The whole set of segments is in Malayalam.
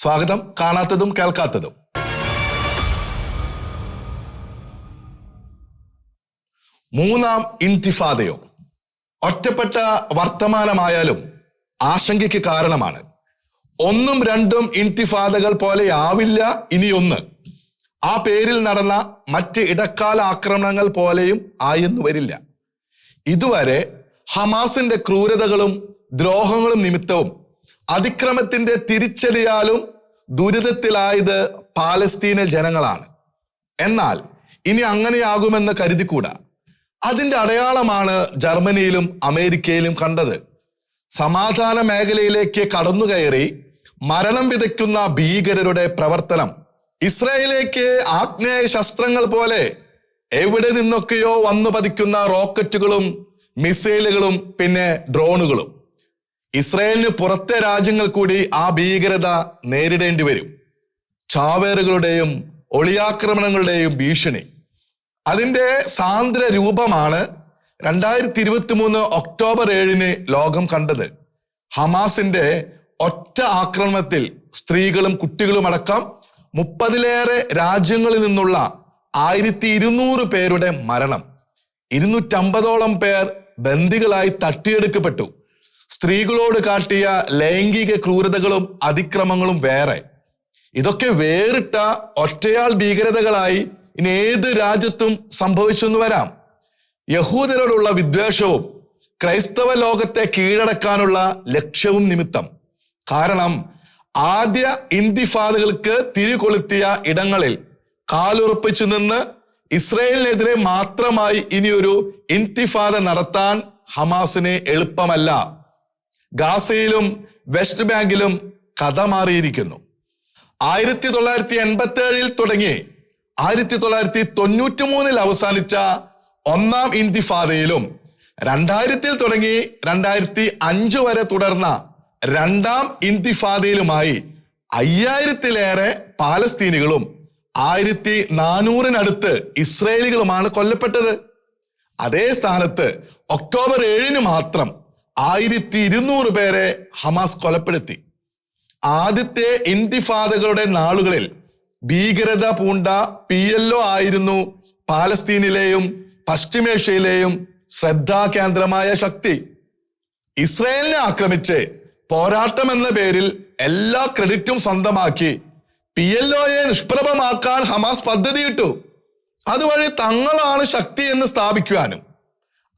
സ്വാഗതം. കാണാത്തതും കേൾക്കാത്തതും. മൂന്നാം ഇൻതിഫാദയോ ഒറ്റപ്പെട്ട വർത്തമാനമായാലും ആശങ്കയ്ക്ക് കാരണമാണ്. ഒന്നും രണ്ടും ഇൻതിഫാദകൾ പോലെയാവില്ല ഇനിയൊന്ന് ആ പേരിൽ നടന്ന മറ്റ് ഇടക്കാല ആക്രമണങ്ങൾ പോലെയും ആയെന്നു വരില്ല. ഇതുവരെ ഹമാസിന്റെ ക്രൂരതകളും ദ്രോഹങ്ങളും നിമിത്തവും അതിക്രമത്തിന്റെ തിരിച്ചടിയാലും ദുരിതത്തിലായത് പാലസ്തീന ജനങ്ങളാണ്. എന്നാൽ ഇനി അങ്ങനെയാകുമെന്ന് കരുതിക്കൂടാ. അതിന്റെ അടയാളമാണ് ജർമ്മനിയിലും അമേരിക്കയിലും കണ്ടത്. സമാധാന മേഖലയിലേക്ക് കടന്നുകയറി മരണം വിതയ്ക്കുന്ന ഭീകരരുടെ പ്രവർത്തനം. ഇസ്രയേലേക്ക് ആഗ്നേയ ശസ്ത്രങ്ങൾ പോലെ എവിടെ നിന്നൊക്കെയോ വന്നു പതിക്കുന്ന റോക്കറ്റുകളും മിസൈലുകളും പിന്നെ ഡ്രോണുകളും. ഇസ്രായേലിന് പുറത്തെ രാജ്യങ്ങൾ കൂടി ആ ഭീകരത നേരിടേണ്ടി വരും. ചാവേറുകളുടെയും ഒളിയാക്രമണങ്ങളുടെയും ഭീഷണി. അതിന്റെ സാന്ദ്ര രൂപമാണ് രണ്ടായിരത്തി ഇരുപത്തി മൂന്ന് ഒക്ടോബർ ഏഴിന് ലോകം കണ്ടത്. ഹമാസിന്റെ ഒറ്റ ആക്രമണത്തിൽ സ്ത്രീകളും കുട്ടികളും അടക്കം മുപ്പതിലേറെ രാജ്യങ്ങളിൽ നിന്നുള്ള ആയിരത്തി ഇരുന്നൂറ് പേരുടെ മരണം. ഇരുന്നൂറ്റമ്പതോളം പേർ ബന്ദികളായി തട്ടിയെടുക്കപ്പെട്ടു. സ്ത്രീകളോട് കാട്ടിയ ലൈംഗിക ക്രൂരതകളും അതിക്രമങ്ങളും വേറെ. ഇതൊക്കെ വേറിട്ട ഒറ്റയാൾ ഭീകരതകളായി ഇനി ഏത് രാജ്യത്തും സംഭവിച്ചെന്ന് വരാം. യഹൂദരോടുള്ള വിദ്വേഷവും ക്രൈസ്തവ ലോകത്തെ കീഴടക്കാനുള്ള ലക്ഷ്യവും നിമിത്തം. കാരണം ആദ്യ ഇന്തിഫാദകൾക്ക് തിരികൊളുത്തിയ ഇടങ്ങളിൽ കാലുറപ്പിച്ചു നിന്ന് ഇസ്രയേലിനെതിരെ മാത്രമായി ഇനിയൊരു ഇന്തിഫാദ നടത്താൻ ഹമാസിനെ എളുപ്പമല്ല. ഗാസയിലും വെസ്റ്റ് ബാങ്കിലും കഥ മാറിയിരിക്കുന്നു. ആയിരത്തി തൊള്ളായിരത്തി എൺപത്തി ഏഴിൽ തുടങ്ങി ആയിരത്തി തൊള്ളായിരത്തി തൊണ്ണൂറ്റി മൂന്നിൽ അവസാനിച്ച ഒന്നാം ഇന്തിഫാദയിലും രണ്ടായിരത്തിൽ തുടങ്ങി രണ്ടായിരത്തി അഞ്ച് വരെ തുടർന്ന രണ്ടാം ഇന്തിഫാദയിലുമായി അയ്യായിരത്തിലേറെ പാലസ്തീനികളും ആയിരത്തി നാനൂറിനടുത്ത് ഇസ്രയേലികളുമാണ് കൊല്ലപ്പെട്ടത്. അതേ സ്ഥാനത്ത് ഒക്ടോബർ ഏഴിന് മാത്രം ആയിരത്തി ഇരുന്നൂറ് പേരെ ഹമാസ് കൊലപ്പെടുത്തി. ആദ്യത്തെ ഇന്തിഫാദകളുടെ നാളുകളിൽ ഭീകരത പൂണ്ട പി എൽ ഒ ആയിരുന്നു പാലസ്തീനിലെയും പശ്ചിമേഷ്യയിലെയും ശ്രദ്ധാകേന്ദ്രമായ ശക്തി. ഇസ്രയേലിനെ ആക്രമിച്ച് പോരാട്ടം എന്ന പേരിൽ എല്ലാ ക്രെഡിറ്റും സ്വന്തമാക്കി പി എൽ ഒയെ നിഷ്പ്രഭമാക്കാൻ ഹമാസ് പദ്ധതിയിട്ടു. അതുവഴി തങ്ങളാണ് ശക്തി എന്ന് സ്ഥാപിക്കുവാനും.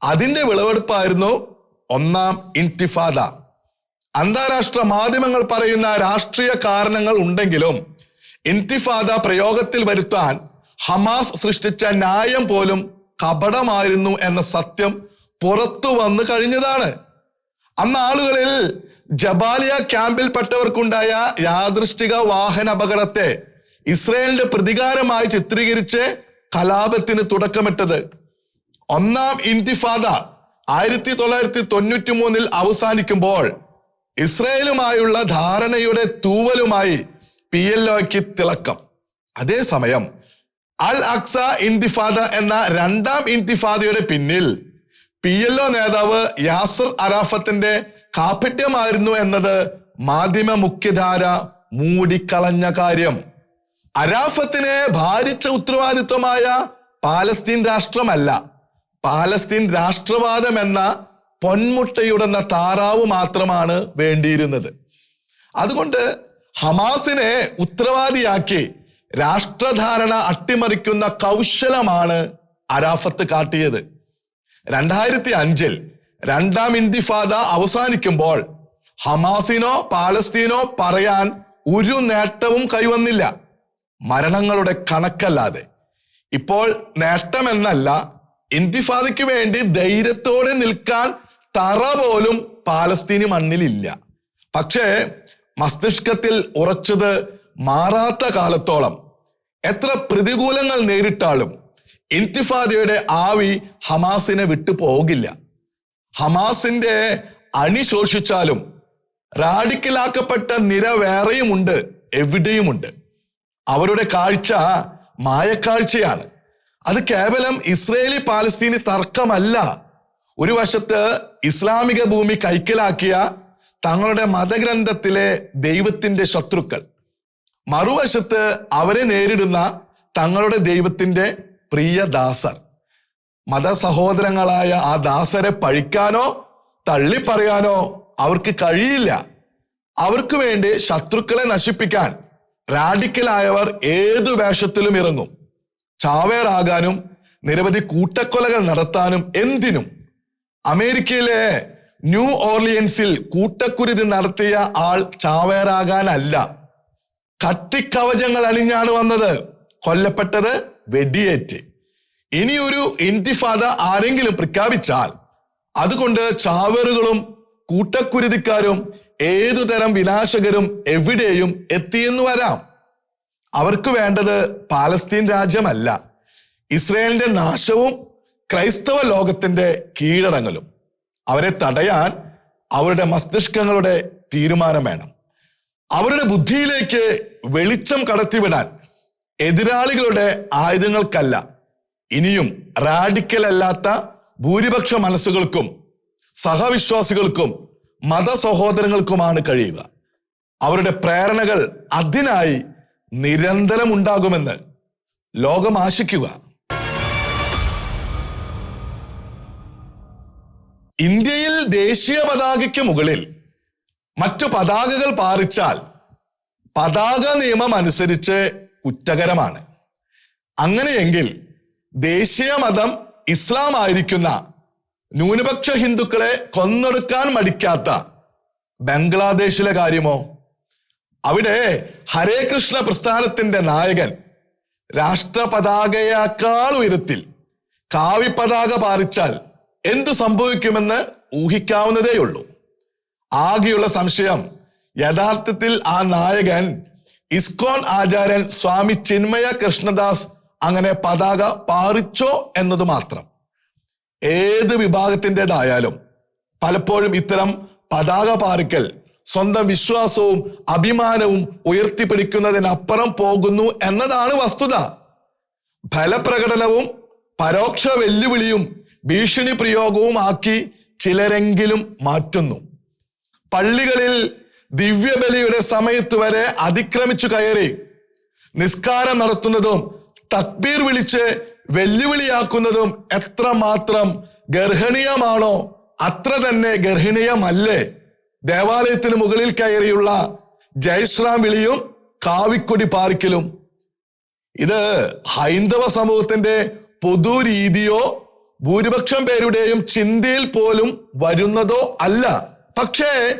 അതിന്റെ വിളവെടുപ്പായിരുന്നു ഒന്നാം ഇൻതിഫാദ അന്താരാഷ്ട്ര മാധ്യമങ്ങൾ പറയുന്ന രാഷ്ട്രീയ കാരണങ്ങൾ ഉണ്ടെങ്കിലും ഇൻതിഫാദ പ്രയോഗത്തിൽ വരുത്താൻ ഹമാസ് സൃഷ്ടിച്ച ന്യായം പോലും കപടമായിരുന്നു എന്ന സത്യം പുറത്തു വന്നു കഴിഞ്ഞതാണ്. അന്ന് ആളുകളിൽ ജബാലിയ ക്യാമ്പിൽപ്പെട്ടവർക്കുണ്ടായ യാദൃഷ്ടിക വാഹന അപകടത്തെ ഇസ്രയേലിന്റെ പ്രതികാരമായി ചിത്രീകരിച്ച് കലാപത്തിന് തുടക്കമിട്ടത്. ഒന്നാം ഇൻതിഫാദ ആയിരത്തി തൊള്ളായിരത്തി തൊണ്ണൂറ്റി മൂന്നിൽ അവസാനിക്കുമ്പോൾ ഇസ്രയേലുമായുള്ള ധാരണയുടെ തൂവലുമായി പി എൽ ഒക്ക് തിളക്കം. അതേസമയം അൽ അക്സ ഇന്തിഫാദ എന്ന രണ്ടാം ഇന്തിഫാദയുടെ പിന്നിൽ പി എൽ ഒ നേതാവ് യാസർ അറാഫത്തിന്റെ കാപട്യമായിരുന്നു എന്നത് മാധ്യമ മുഖ്യധാര മൂടിക്കളഞ്ഞ കാര്യം. അരാഫത്തിനെ ഭാരിച്ച ഉത്തരവാദിത്വമായ പാലസ്തീൻ രാഷ്ട്രമല്ല പാലസ്തീൻ രാഷ്ട്രവാദം എന്ന പൊന്മുട്ടയുടെന്ന താറാവ് മാത്രമാണ് വേണ്ടിയിരുന്നത്. അതുകൊണ്ട് ഹമാസിനെ ഉത്തരവാദിയാക്കി രാഷ്ട്രധാരണ അട്ടിമറിക്കുന്ന കൗശലമാണ് അരാഫത്ത് കാട്ടിയത്. രണ്ടായിരത്തി അഞ്ചിൽ രണ്ടാം ഇന്തിഫാദ അവസാനിക്കുമ്പോൾ ഹമാസിനോ പാലസ്തീനോ പറയാൻ ഒരു നേട്ടവും കൈവന്നില്ല. മരണങ്ങളുടെ കണക്കല്ലാതെ. ഇപ്പോൾ നേട്ടമെന്നല്ല ഇന്തിഫാദയ്ക്ക് വേണ്ടി ധൈര്യത്തോടെ നിൽക്കാൻ തറ പോലും പാലസ്തീനി മണ്ണിലില്ല. പക്ഷേ മസ്തിഷ്കത്തിൽ ഉറച്ചത് മാറാത്ത കാലത്തോളം എത്ര പ്രതികൂലങ്ങൾ നേരിട്ടാലും ഇന്തിഫാദയുടെ ആവി ഹമാസിനെ വിട്ടു പോകില്ല. ഹമാസിന്റെ അണിശോഷിച്ചാലും റാഡിക്കലാക്കപ്പെട്ട നിര വേറെയുമുണ്ട് എവിടെയുമുണ്ട്. അവരുടെ കാഴ്ച മായക്കാഴ്ചയാണ്. അത് കേവലം ഇസ്രയേലി പാലസ്തീനി തർക്കമല്ല. ഒരു വശത്ത് ഇസ്ലാമിക ഭൂമി കൈക്കലാക്കിയ തങ്ങളുടെ മതഗ്രന്ഥത്തിലെ ദൈവത്തിന്റെ ശത്രുക്കൾ. മറുവശത്ത് അവരെ നേരിടുന്ന തങ്ങളുടെ ദൈവത്തിന്റെ പ്രിയ ദാസർ. മതസഹോദരങ്ങളായ ആ ദാസരെ പഴിക്കാനോ തള്ളിപ്പറയാനോ അവർക്ക് കഴിയില്ല. അവർക്ക് വേണ്ടി ശത്രുക്കളെ നശിപ്പിക്കാൻ റാഡിക്കലായവർ ഏതു വേഷത്തിലും ഇറങ്ങും. ചാവേറാകാനും നിരവധി കൂട്ടക്കൊലകൾ നടത്താനും എന്തിനും? അമേരിക്കയിലെ ന്യൂ ഓർലിയൻസിൽ കൂട്ടക്കുരുതി നടത്തിയ ആൾ ചാവേറാകാനല്ല. കട്ടിക്കവചങ്ങൾ അണിഞ്ഞാണ് വന്നത്. കൊല്ലപ്പെട്ടത് വെടിയേറ്റ്. ഇനിയൊരു ഇന്തിഫാദ ആരെങ്കിലും പ്രഖ്യാപിച്ചാൽ അതുകൊണ്ട് ചാവേറുകളും കൂട്ടക്കുരുതിക്കാരും ഏതുതരം വിനാശകരും എവിടെയും എത്തിയെന്ന് വരാം. അവർക്ക് വേണ്ടത് പാലസ്തീൻ രാജ്യമല്ല ഇസ്രയേലിന്റെ നാശവും ക്രൈസ്തവ ലോകത്തിന്റെ കീഴടങ്ങലും. അവരെ തടയാൻ അവരുടെ മസ്തിഷ്കങ്ങളുടെ തീരുമാനം വേണം. അവരുടെ ബുദ്ധിയിലേക്ക് വെളിച്ചം കടത്തിവിടാൻ എതിരാളികളുടെ ആയുധങ്ങൾക്കല്ല ഇനിയും റാഡിക്കൽ അല്ലാത്ത ഭൂരിപക്ഷ മനസ്സുകൾക്കും സഹവിശ്വാസികൾക്കും മതസഹോദരങ്ങൾക്കുമാണ് കഴിയുക. അവരുടെ പ്രേരണകൾ അതിനായി നിരന്തരം ഉണ്ടാകുമെന്ന് ലോകം ആശിക്കുക. ഇന്ത്യയിൽ ദേശീയ പതാകയ്ക്ക് മുകളിൽ മറ്റു പതാകകൾ പാറിച്ചാൽ പതാക നിയമം അനുസരിച്ച് കുറ്റകരമാണ്. അങ്ങനെയെങ്കിൽ ദേശീയ മതം ഇസ്ലാം ആയിരിക്കുന്ന ന്യൂനപക്ഷ ഹിന്ദുക്കളെ കൊന്നൊടുക്കാൻ മടിക്കാത്ത ബംഗ്ലാദേശിലെ കാര്യമോ? അവിടെ ഹരേ കൃഷ്ണ പ്രസ്ഥാനത്തിന്റെ നായകൻ രാഷ്ട്രപതാകയേക്കാൾ ഉയരത്തിൽ കാവി പതാക പാറിച്ചാൽ എന്ത് സംഭവിക്കുമെന്ന് ഊഹിക്കാവുന്നതേയുള്ളൂ. ആകെയുള്ള സംശയം യഥാർത്ഥത്തിൽ ആ നായകൻ ഇസ്കോൺ ആചാര്യൻ സ്വാമി ചിന്മയ കൃഷ്ണദാസ് അങ്ങനെ പതാക പാറിച്ചോ എന്നത് മാത്രം. ഏത് വിഭാഗത്തിന്റെതായാലും പലപ്പോഴും ഇത്തരം പതാക പാറിക്കൽ സ്വന്തം വിശ്വാസവും അഭിമാനവും ഉയർത്തിപ്പിടിക്കുന്നതിനപ്പുറം പോകുന്നു എന്നതാണ് വസ്തുത. ഫലപ്രകടനവും പരോക്ഷ വെല്ലുവിളിയും ഭീഷണി പ്രയോഗവും ആക്കി ചിലരെങ്കിലും മാറ്റുന്നു. പള്ളികളിൽ ദിവ്യബലിയുടെ സമയത്ത് വരെ അതിക്രമിച്ചു കയറി നിസ്കാരം നടത്തുന്നതും തക്ബീർ വിളിച്ച് വെല്ലുവിളിയാക്കുന്നതും എത്രമാത്രം ഗർഹണീയമാണോ അത്ര തന്നെ ഗർഹണീയമല്ലേ. ദേവാലയത്തിന് മുകളിൽ കയറിയുള്ള ജയശ്രാം വിളിയും കാവിക്കൊടി പാർക്കിലും ഇത് ഹൈന്ദവ സമൂഹത്തിന്റെ പൊതു രീതിയോ ഭൂരിപക്ഷം പേരുടെയും ചിന്തയിൽ പോലും വരുന്നതോ അല്ല. പക്ഷേ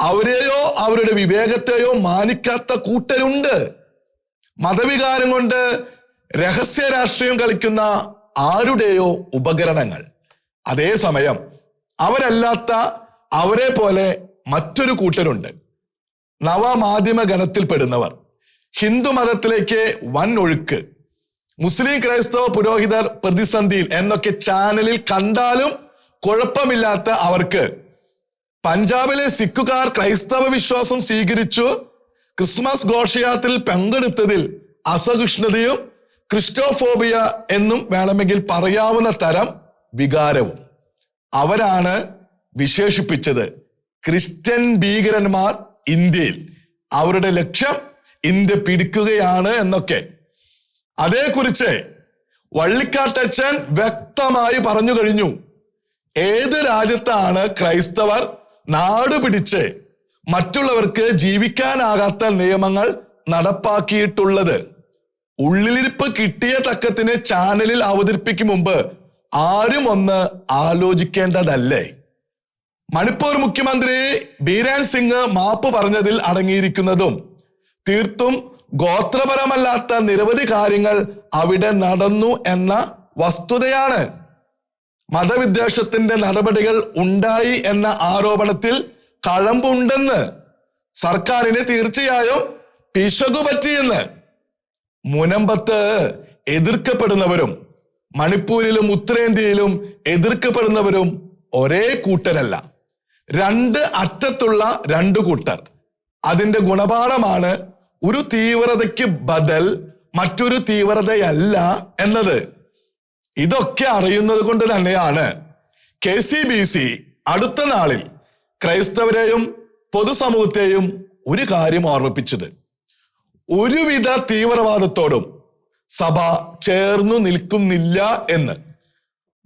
അവരെയോ അവരുടെ വിവേകത്തെയോ മാനിക്കാത്ത കൂട്ടരുണ്ട്. മതവികാരം കൊണ്ട് രഹസ്യ രാഷ്ട്രീയം കളിക്കുന്ന ആരുടെയോ ഉപകരണങ്ങൾ. അതേസമയം അവരല്ലാത്ത അവരെ പോലെ മറ്റൊരു കൂട്ടരുണ്ട്. നവമാധ്യമ ഗണത്തിൽപ്പെടുന്നവർ ഹിന്ദു മതത്തിലേക്ക് വൻ ഒഴുക്ക്. മുസ്ലിം ക്രൈസ്തവ പുരോഹിതർ പ്രതിസന്ധിയിൽ എന്നൊക്കെ ചാനലിൽ കണ്ടാലും കുഴപ്പമില്ലാത്ത അവർക്ക് പഞ്ചാബിലെ സിഖുകാർ ക്രൈസ്തവ വിശ്വാസം സ്വീകരിച്ചു. ക്രിസ്മസ് ഘോഷയാത്രയിൽ പങ്കെടുത്തതിൽ അസഹിഷ്ണുതയും ക്രിസ്റ്റോഫോബിയ എന്നും വേണമെങ്കിൽ പറയാവുന്ന തരം വികാരവും അവരാണ് വിശേഷിപ്പിച്ചത്. ക്രിസ്ത്യൻ ഭീകരന്മാർ ഇന്ത്യയിൽ. അവരുടെ ലക്ഷ്യം ഇന്ത്യ പിടിക്കുകയാണ് എന്നൊക്കെ. അതേക്കുറിച്ച് വള്ളിക്കാട്ടച്ചൻ വ്യക്തമായി പറഞ്ഞു കഴിഞ്ഞു. ഏത് രാജ്യത്താണ് ക്രൈസ്തവർ നാട് പിടിച്ച് മറ്റുള്ളവർക്ക് ജീവിക്കാനാകാത്ത നിയമങ്ങൾ നടപ്പാക്കിയിട്ടുള്ളത്? ഉള്ളിലിരിപ്പ് കിട്ടിയ തക്കത്തിന് ചാനലിൽ അവതരിപ്പിക്കും മുമ്പ് ആരും ഒന്ന് ആലോചിക്കേണ്ടതല്ലേ? മണിപ്പൂർ മുഖ്യമന്ത്രി ബീരാൻ സിംഗ് മാപ്പ് പറഞ്ഞതിൽ അടങ്ങിയിരിക്കുന്നതും തീർത്തും ഗോത്രപരമല്ലാത്ത നിരവധി കാര്യങ്ങൾ അവിടെ നടന്നു എന്ന വസ്തുതയാണ്. മതവിദ്വേഷത്തിന്റെ നടപടികൾ ഉണ്ടായി എന്ന ആരോപണത്തിൽ കഴമ്പുണ്ടെന്ന് സർക്കാരിന് തീർച്ചയായും പിശകു പറ്റിയെന്ന് മുനമ്പത്ത് എതിർക്കപ്പെടുന്നവരും മണിപ്പൂരിലും ഉത്തരേന്ത്യയിലും എതിർക്കപ്പെടുന്നവരും ഒരേ കൂട്ടരല്ല. രണ്ട് അറ്റത്തുള്ള രണ്ട് കൂട്ടർ. അതിന്റെ ഗുണപാഠമാണ് ഒരു തീവ്രതയ്ക്ക് ബദൽ മറ്റൊരു തീവ്രതയല്ല എന്നത്. ഇതൊക്കെ അറിയുന്നത് കൊണ്ട് തന്നെയാണ് കെ സി ബി സി അടുത്ത നാളിൽ ക്രൈസ്തവരെയും പൊതുസമൂഹത്തെയും ഒരു കാര്യം ഓർമ്മിപ്പിച്ചത്. ഒരുവിധ തീവ്രവാദത്തോടും സഭ ചേർന്നു നിൽക്കുന്നില്ല എന്ന്.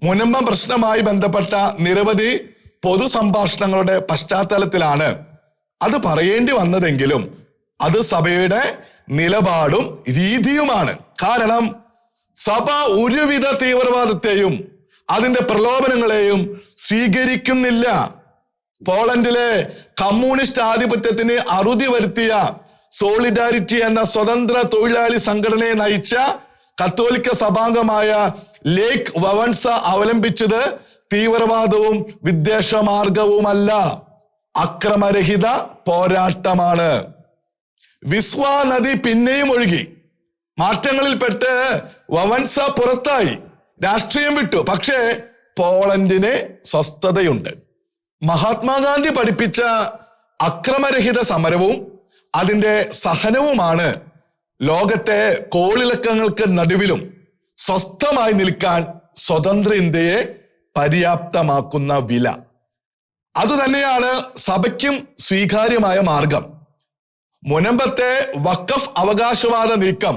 മുനമ്പം പ്രശ്നമായി ബന്ധപ്പെട്ട നിരവധി പൊതു സംഭാഷണങ്ങളുടെ പശ്ചാത്തലത്തിലാണ് അത് പറയേണ്ടി വന്നതെങ്കിലും അത് സഭയുടെ നിലപാടും രീതിയുമാണ്. കാരണം സഭ ഒരുവിധ തീവ്രവാദത്തെയും അതിന്റെ പ്രലോഭനങ്ങളെയും സ്വീകരിക്കുന്നില്ല. പോളണ്ടിലെ കമ്മ്യൂണിസ്റ്റ് ആധിപത്യത്തിന് അറുതി വരുത്തിയ സോളിഡാരിറ്റി എന്ന സ്വതന്ത്ര തൊഴിലാളി സംഘടനയെ നയിച്ച കത്തോലിക്ക സഭാംഗമായ ലേക്ക് വവൻസ അവലംബിച്ചത് തീവ്രവാദവും വിദ്വേഷ മാർഗവുമല്ല അക്രമരഹിത പോരാട്ടമാണ്. വിസ്വ നദി പിന്നെയും ഒഴുകി. മാറ്റങ്ങളിൽപ്പെട്ട് വവൻസ പുറത്തായി. രാഷ്ട്രീയം വിട്ടു. പക്ഷേ പോളണ്ടിന് സ്വസ്ഥതയുണ്ട്. മഹാത്മാഗാന്ധി പഠിപ്പിച്ച അക്രമരഹിത സമരവും അതിന്റെ സഹനവുമാണ് ലോകത്തെ കോളിളക്കങ്ങൾക്ക് നടുവിലും സ്വസ്ഥമായി നിൽക്കാൻ സ്വതന്ത്ര ഇന്ത്യയെ പര്യാപ്തമാക്കുന്ന വില. അതുതന്നെയാണ് സഭയ്ക്കും സ്വീകാര്യമായ മാർഗം. മുനമ്പത്തെ വക്കഫ് അവകാശവാദ നീക്കം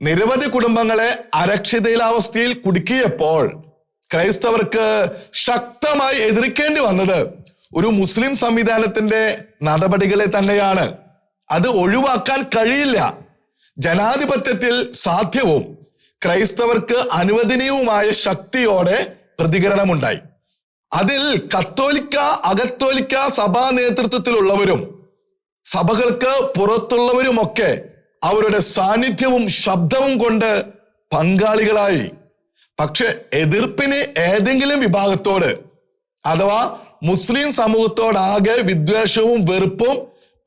നിരവധി കുടുംബങ്ങളെ അരക്ഷിതയിലാവസ്ഥയിൽ കുടുക്കിയപ്പോൾ ക്രൈസ്തവർക്ക് ശക്തമായി എതിർക്കേണ്ടി വന്നത് ഒരു മുസ്ലിം സംവിധാനത്തിന്റെ നടപടികളെ തന്നെയാണ്. അത് ഒഴിവാക്കാൻ കഴിയില്ല. ജനാധിപത്യത്തിൽ സാധ്യവും ക്രൈസ്തവർക്ക് അനുവദനീയവുമായ ശക്തിയോടെ പ്രതികരണമുണ്ടായി. അതിൽ കത്തോലിക്ക അകത്തോലിക്ക സഭാ നേതൃത്വത്തിലുള്ളവരും സഭകൾക്ക് പുറത്തുള്ളവരുമൊക്കെ അവരുടെ സാന്നിധ്യവും ശബ്ദവും കൊണ്ട് പങ്കാളികളായി. പക്ഷെ എതിർപ്പിന് ഏതെങ്കിലും വിഭാഗത്തോട് അഥവാ മുസ്ലിം സമൂഹത്തോടാകെ വിദ്വേഷവും വെറുപ്പും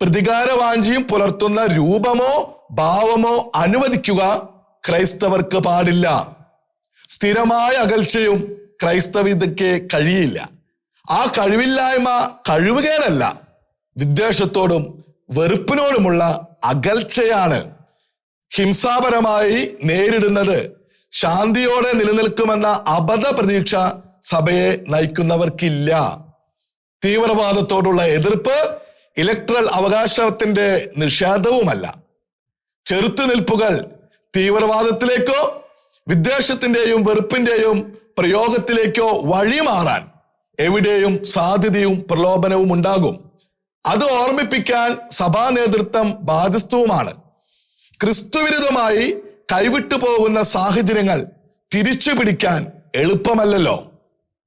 പ്രതികാരവാഞ്ചിയും പുലർത്തുന്ന രൂപമോ ഭാവമോ അനുവദിക്കുക ക്രൈസ്തവർക്ക് പാടില്ല. സ്ഥിരമായ അകൽച്ചയും ക്രൈസ്തവിതയ്ക്ക് കഴിയില്ല. ആ കഴിവില്ലായ്മ കഴിവുകേടല്ല. വിദ്വേഷത്തോടും വെറുപ്പിനോടുമുള്ള അകൽച്ചയാണ് ഹിംസാപരമായി നേരിടുന്നത്. ശാന്തിയോടെ നിലനിൽക്കുമെന്ന അബദ്ധ പ്രതീക്ഷ സഭയെ നയിക്കുന്നവർക്കില്ല. തീവ്രവാദത്തോടുള്ള എതിർപ്പ് ഇലക്ട്രൽ അവകാശത്തിന്റെ നിഷേധവുമല്ല. ചെറുത്തുനിൽപ്പുകൾ തീവ്രവാദത്തിലേക്കോ വിദ്വേഷത്തിന്റെയും വെറുപ്പിന്റെയും പ്രയോഗത്തിലേക്കോ വഴിമാറാൻ എവിടെയും സാധ്യതയും പ്രലോഭനവും ഉണ്ടാകും. അത് ഓർമ്മിപ്പിക്കാൻ സഭാ നേതൃത്വം ബാധ്യസ്ഥവുമാണ്. ക്രിസ്തുവിരുദ്ധമായി കൈവിട്ടു പോകുന്ന സാഹചര്യങ്ങൾ തിരിച്ചു പിടിക്കാൻ എളുപ്പമല്ലല്ലോ.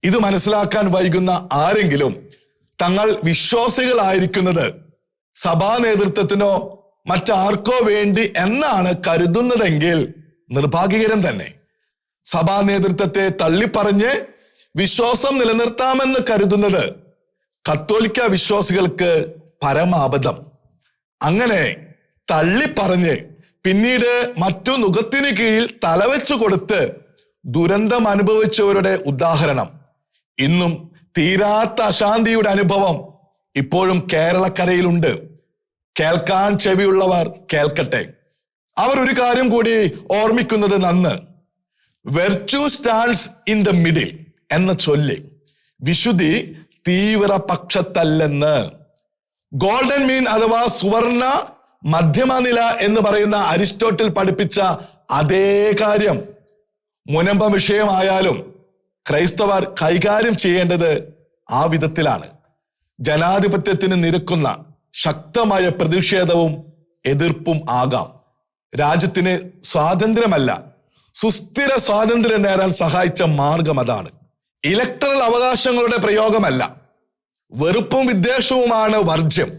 ഇത് മനസ്സിലാക്കാൻ വൈകുന്ന ആരെങ്കിലും തങ്ങൾ വിശ്വാസികളായിരിക്കുന്നത് സഭാ നേതൃത്വത്തിനോ മറ്റാർക്കോ വേണ്ടി എന്നാണ് കരുതുന്നതെങ്കിൽ നിർഭാഗ്യകരം തന്നെ. സഭാ നേതൃത്വത്തെ തള്ളിപ്പറഞ്ഞ് വിശ്വാസം നിലനിർത്താമെന്ന് കരുതുന്നത് കത്തോലിക്ക വിശ്വാസികൾക്ക് പരമാബദ്ധം. അങ്ങനെ തള്ളിപ്പറഞ്ഞ് പിന്നീട് മറ്റു നുഖത്തിനു കീഴിൽ തലവെച്ചു കൊടുത്ത് ദുരന്തം അനുഭവിച്ചവരുടെ ഉദാഹരണം. ഇന്നും തീരാത്ത അശാന്തിയുടെ അനുഭവം ഇപ്പോഴും കേരളക്കരയിലുണ്ട്. കേൾക്കാൻ ചെവിയുള്ളവർ കേൾക്കട്ടെ. അവർ ഒരു കാര്യം കൂടി ഓർമ്മിക്കുന്നത് നന്ന്. Virtue stands in the middle എന്ന ചൊല്ല്. വിശുദ്ധി തീവ്ര പക്ഷത്തല്ലെന്ന് ഗോൾഡൻ മീൻ അഥവാ സുവർണ മധ്യമനില എന്ന് പറയുന്ന അരിസ്റ്റോട്ടിൽ പഠിപ്പിച്ച അതേ കാര്യം. മുനമ്പ വിഷയമായാലും ക്രൈസ്തവർ കൈകാര്യം ചെയ്യേണ്ടത് ആ വിധത്തിലാണ്. ജനാധിപത്യത്തിന് നിരക്കുന്ന ശക്തമായ പ്രതിഷേധവും എതിർപ്പും ആകാം. രാജ്യത്തിന് സ്വാതന്ത്ര്യമല്ല. സുസ്ഥിര സ്വാതന്ത്ര്യം നേടാൻ സഹായിച്ച മാർഗം അതാണ്. ഇലക്ട്രൽ അവകാശങ്ങളുടെ പ്രയോഗമല്ല. വെറുപ്പും വിദ്വേഷവുമാണ് വർജ്യം.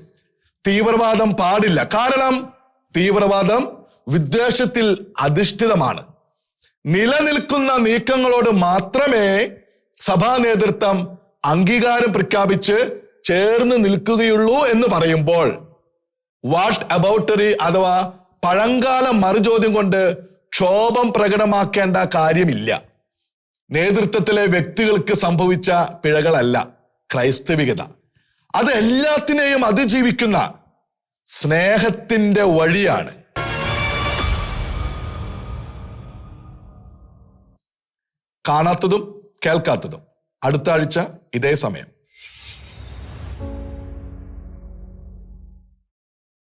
തീവ്രവാദം പാടില്ല. കാരണം തീവ്രവാദം വിദ്വേഷത്തിൽ അധിഷ്ഠിതമാണ്. നിലനിൽക്കുന്ന നീക്കങ്ങളോട് മാത്രമേ സഭാ നേതൃത്വം അംഗീകാരം പ്രഖ്യാപിച്ച് ചേർന്ന് നിൽക്കുകയുള്ളൂ എന്ന് പറയുമ്പോൾ വാട്ട് അബൌട്ടറി അഥവാ പഴങ്കാല മറുചോദ്യം കൊണ്ട് ക്ഷോഭം പ്രകടമാക്കേണ്ട കാര്യമില്ല. നേതൃത്വത്തിലെ വ്യക്തികൾക്ക് സംഭവിച്ച പിഴകളല്ല ക്രൈസ്തവികത. അത് എല്ലാത്തിനെയും അതിജീവിക്കുന്ന സ്നേഹത്തിന്റെ വഴിയാണ്. കാണാത്തതും കേൾക്കാത്തതും. അടുത്ത ആഴ്ച ഇതേ സമയം.